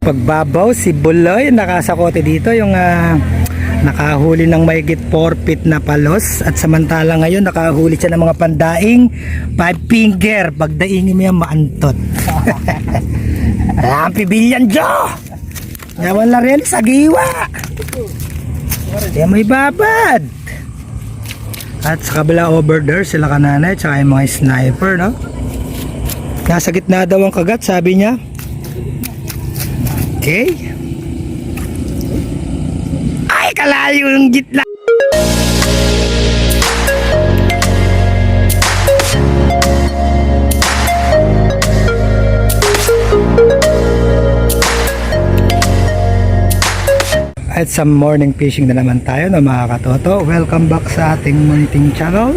Pagbabaw, si Buloy nakasakote dito yung ah, nakahuli ng mayigit 4 feet na palos. At samantala ngayon nakahuli siya ng mga pandaing 5 finger. Pagdaingin mo yan maantot. Ang pibilyan Jo! Yawan la rin sa giwa! Yan may babad! At sa kabila over there sila kananay tsaka yung mga sniper no? Nasa gitna daw ang kagat sabi niya Okay. Ay, kalayo yung gitna. At sa morning fishing na naman tayo na mga katoto. Welcome back sa ating moniting channel.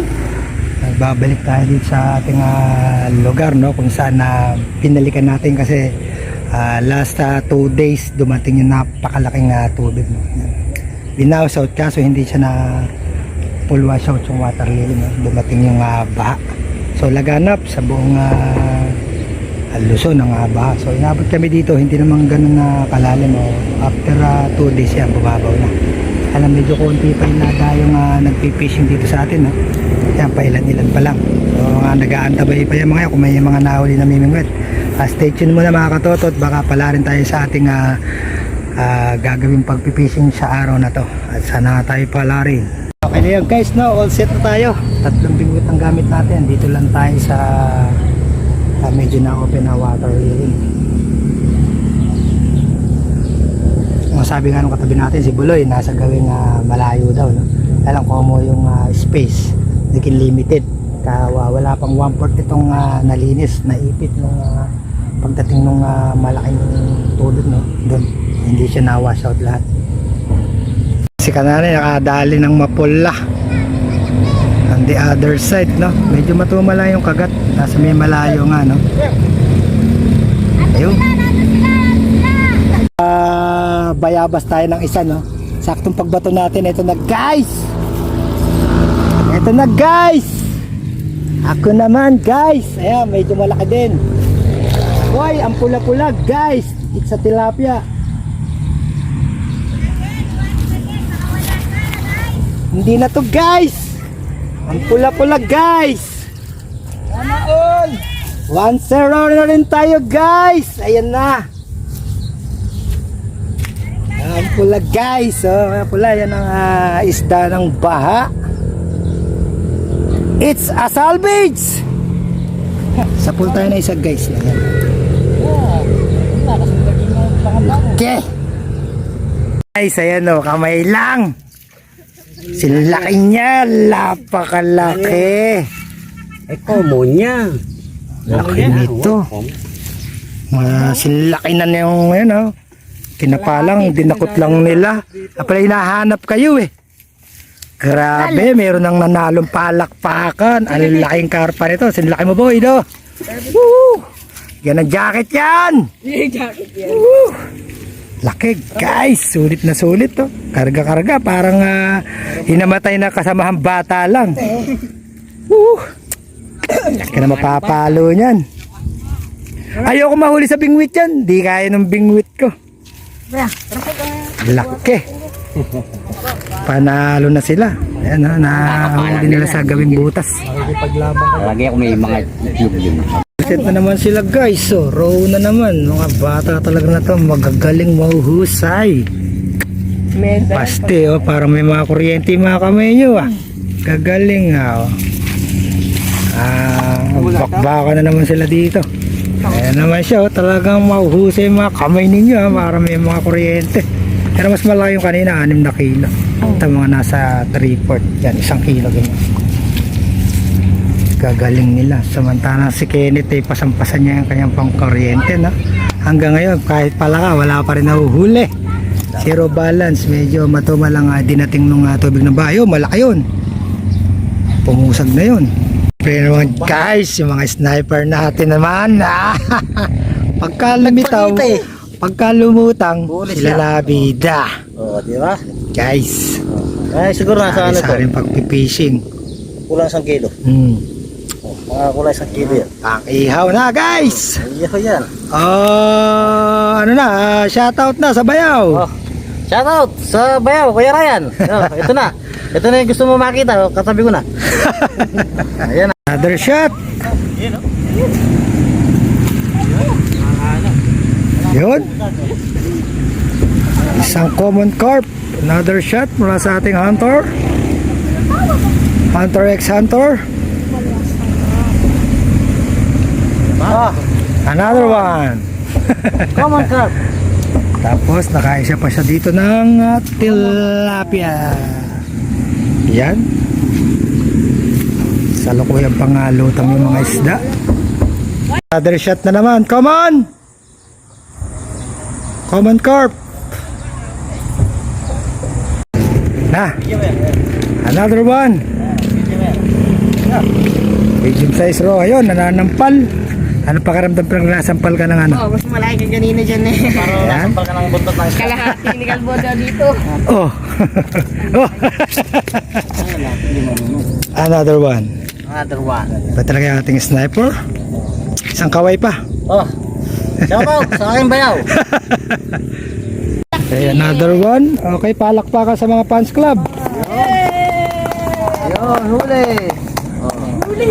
Nagbabalik tayo dito sa ating ah, lugar no kung saan na pinalikan natin kasi ah, last 2 days dumating yung napakalaking ah, tubig no. Binawas out kaso hindi siya na full wash out yung water lily no. Dumating yung ah, baha. So laganap sa buong ah, Luzon ang ah, baha. So inabot kami dito hindi naman ganun na kalalim no. After 2 days yan bumabaw na. Alam medyo konti pa yung nada yung ah, nagpipishing dito sa atin no. Yan pa ilan-ilan pa lang. So mga nag-aantabay pa yung mga yan kung may mga nahuli na mimingwit. Uh, stay tuned muna mga katotot baka pala rin tayo sa ating ah, ah, gagawing pagpipishing sa araw na to. At sana tayo pala rin. Okay na yun guys, no? all set na tayo. Tatlong bingwit ang gamit natin. Dito lang tayo sa ah, medyo na open na water reeling. Ang sabi nga nung katabi natin, si Buloy, nasa gawing ah, malayo daw. No? Alam ko mo yung ah, space, naging limited. Kawa, wala pang 1/4 itong ah, nalinis, naipit nung ah, pagdating nung ah, malaking tulog. No? Doon, hindi siya na-wash out lahat. Si kanani nakadali ng mapula. On the other side, no? Medyo matumala yung kagat. Nasa may malayo nga, no? Ayun. Ah, bayabas tayo ng isa, no? Saktong pagbato natin, ito na, guys! Ito na, guys! Ako naman, guys! Ayan, medyo malaki din. Hoy, ang pula-pula, guys! It's a tilapia. Hindi na to, guys! Ang pula-pula, guys! Sana all! 1-0 na rin tayo, guys! Ayan na! Ang pula guys, oh, ang pula yan ang ah, isda ng baha. It's a salvage. Sa pool tayo na isa guys. Ayan. Okay. Guys, ayan o, kamay lang. Sinlaki niya, napakalaki. Eh, common niya. Laki nito. Mga sinlaki na na yung yun oh. Kinapalang, dinakot lang nila. Apala hinahanap kayo eh. Grabe, meron nang nanalong palakpakan. Ang laking karpa nito. Sinlaki mo boy, do. Woo! Yan ang jacket yan. Woo! Laki guys, sulit na sulit to. Karga-karga, parang ah, hinamatay na kasamahan bata lang. Woo! Laki na mapapalo niyan. Ayoko mahuli sa bingwit yan. Di kaya ng bingwit ko. Laki. Panalo na sila. Ayan na, nahuli nila sa gawing butas. Lagi ako may mga tube yun. Set na naman sila guys. So, row na naman. Mga bata talaga na to. Magagaling mahuhusay. Paste oh, parang may mga kuryente mga kamay nyo ah. Gagaling ah. Oh. Ah, bakbaka na naman sila dito. Ayan naman siya, oh, talagang mahuhusay mga kamay ninyo ah, para may mga kuryente. Pero mas malaki yung kanina, 6 na kilo. Ito mga nasa 3 yan, isang kilo ganyan. Gagaling nila. Samantala si Kenneth ay pasampasan niya yung kanyang pangkuryente na. Hanggang ngayon, kahit pala ka, wala pa rin nahuhuli. Zero balance, medyo matuma lang ah, dinating nung ah, tubig ng bayo, malaki yun. Pumusag na yun. Pero naman guys, yung mga sniper natin naman. ah, pagka lumitaw, pagka lumutang, sila labida. Oo, di ba? Guys, Eh, siguro nasa ano to? sa rin pagpipishing. Kulang isang kilo. Hmm. Mga kulay sa kilo yan. Ang ihaw na guys! Iyo yan. Oh, ano na, ah, shoutout na sa bayaw. Oh. Shout out sa bayaw, Kuya Ryan. Oh, ito na. Ito na yung gusto mo makita. oh, Katabi ko na. Ayan na. Another shot. Yun. Isang common carp. Another shot mula sa ating hunter. Hunter X Hunter. Ah, Another one. come on, Carp. Tapos nakaisa pa siya dito ng uh, tilapia. Yan. Sa lukuyang pangalutang yung mga isda. Another shot na naman. Come on! Come on, Carp. Na. Another one. Medium size raw. Ayun, nananampal. Ano pakiramdam pag nasampal ka ng ano? Oh, mas malaki ka kanina dyan eh. Yan. Sampal ka ng buntot ng isda. Kalahating ni Calvo daw dito. Oh. oh. Another one. Another one. Ba talaga yung ating sniper? Isang kaway pa. Oh. Shout out sa aking bayaw. Okay, another one. Okay, palakpakan sa mga fans club. Yun, huli.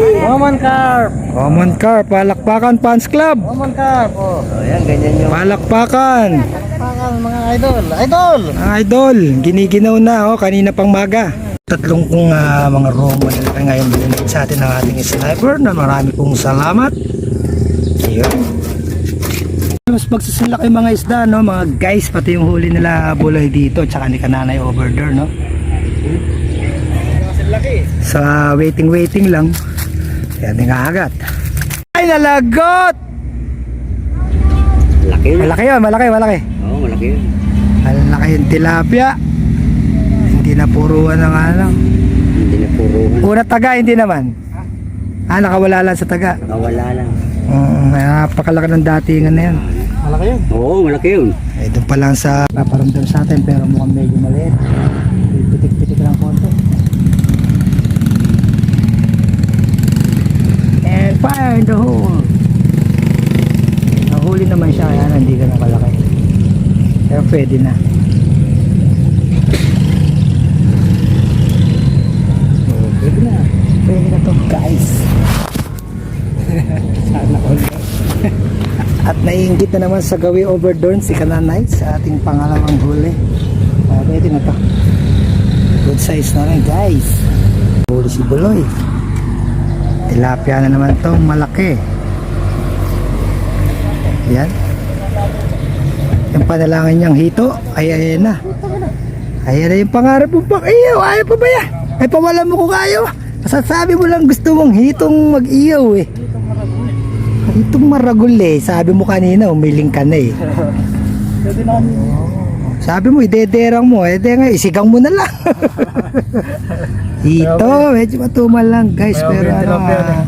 Common Carp. Common car, palakpakan fans club. Common Carp. Oh. Ayan, ganyan yung Palakpakan. pakal mga idol. Idol. Mga idol, giniginaw na oh, kanina pang maga. Tatlong kong ah, mga Roman na ngayon binigay sa atin ng ating sniper na marami pong salamat. Ayun. Mas magsisilak yung mga isda, no? mga guys, pati yung huli nila bulay dito, tsaka ni Kananay over there, no? Sa waiting-waiting lang, yan yung agat. Ay, nalagot! Laki na. Malaki yun, malaki, malaki. Oo, oh, malaki yun. Malaki yung tilapia. Hindi na puruan ng ano. Hindi na puruhan. Una taga, hindi naman. Ah, nakawala lang sa taga. Nakawala lang. Mm, napakalaki ng datingan na yan. Malaki yun? Oo, malaki yun. Eh, doon pa lang sa paparamdam sa atin pero mukhang medyo maliit. Pitik-pitik lang konti. And fire in the hole. Nahuli naman siya kaya hindi ganun kalaki. Pero pwede na. Oh, pwede na. Pwede na to guys. Sana all. At naiingit na naman sa gawi over si Kananay sa ating pangalawang huli. Uh, pwede na to. Good size na rin guys. Huli si Buloy. Tilapia na naman to malaki. Yan. Yung panalangin niyang hito ay ayan na. Ayan na yung pangarap mo pang iyaw. Ayaw pa ba yan? Ay pawala mo kung ayaw. Sasabi mo lang gusto mong hitong mag-iyaw eh. Itong maragol eh. Sabi mo kanina, umiling ka na eh. Sabi mo, idederang mo. Eh, nga, isigang mo na lang. Ito, medyo matumal lang guys. Pero ano, ah,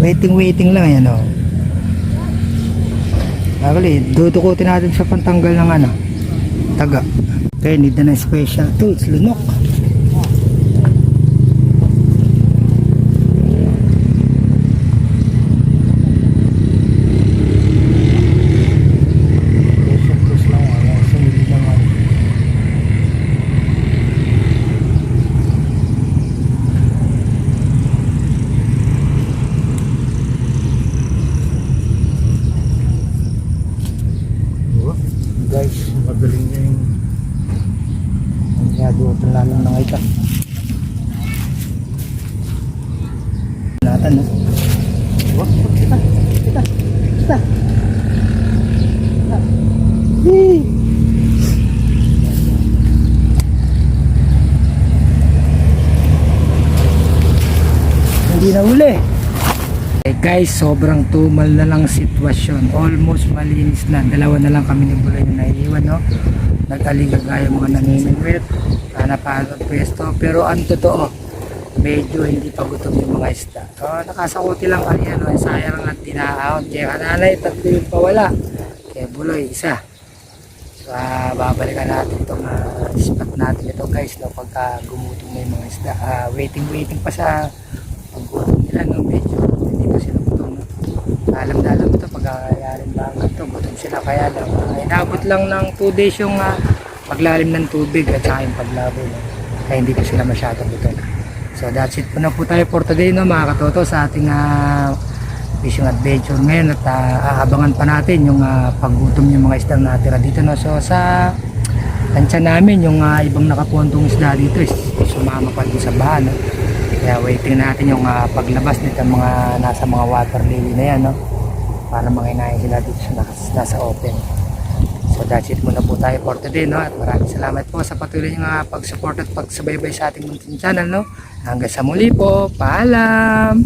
waiting, waiting lang yan oh. Actually, dudukutin natin sa pantanggal ng ano, taga. Okay, need na special tools, lunok. Special tools lang, ayan, sumili naman. Diba? Guys, magaling niya yung ang ginagawa ito lalo ng ita. Natin, no? Diba? Kita, kita, kita. Yee! Hindi na uli. Eh guys, sobrang tumal na lang sitwasyon. Almost malinis na. Dalawa na lang kami ni Bulay na naiiwan, no? Nag-aligagaya mga naniningwit. Hanap-hanap ng pwesto. Pero ang totoo, medyo hindi pa gutom yung mga isda. So, nakasakuti lang kanina, no? Sayang lang tinaahon. Kaya kananay, tatlo yung pawala. Kaya Buloy, isa. So, ah, babalikan natin itong ah, spot natin ito guys, no? Pagka gumutom na yung mga isda. Ah, waiting, waiting pa sa paggutom alam na alam ito pag ayarin ba ito gutom sila kaya lang uh, lang ng 2 days yung ah, paglalim ng tubig at saka yung paglabo. No? kaya hindi ko sila masyadong gutom. So that's it po na po tayo for today no mga katoto sa ating uh, fishing adventure ngayon. At ah, aabangan pa natin yung ah, paggutom yung mga isdang natira dito no. So sa tansya namin yung ah, ibang nakapuntong isda dito is sumama pa din sa bahan no? Kaya waiting natin yung ah, paglabas nito mga nasa mga water lily na yan no? para manginayin sila dito sa nasa, nasa open so that's it muna po tayo for today no? at maraming salamat po sa patuloy nyo nga pag-support at pagsubaybay sa ating munting channel no? hanggang sa muli po paalam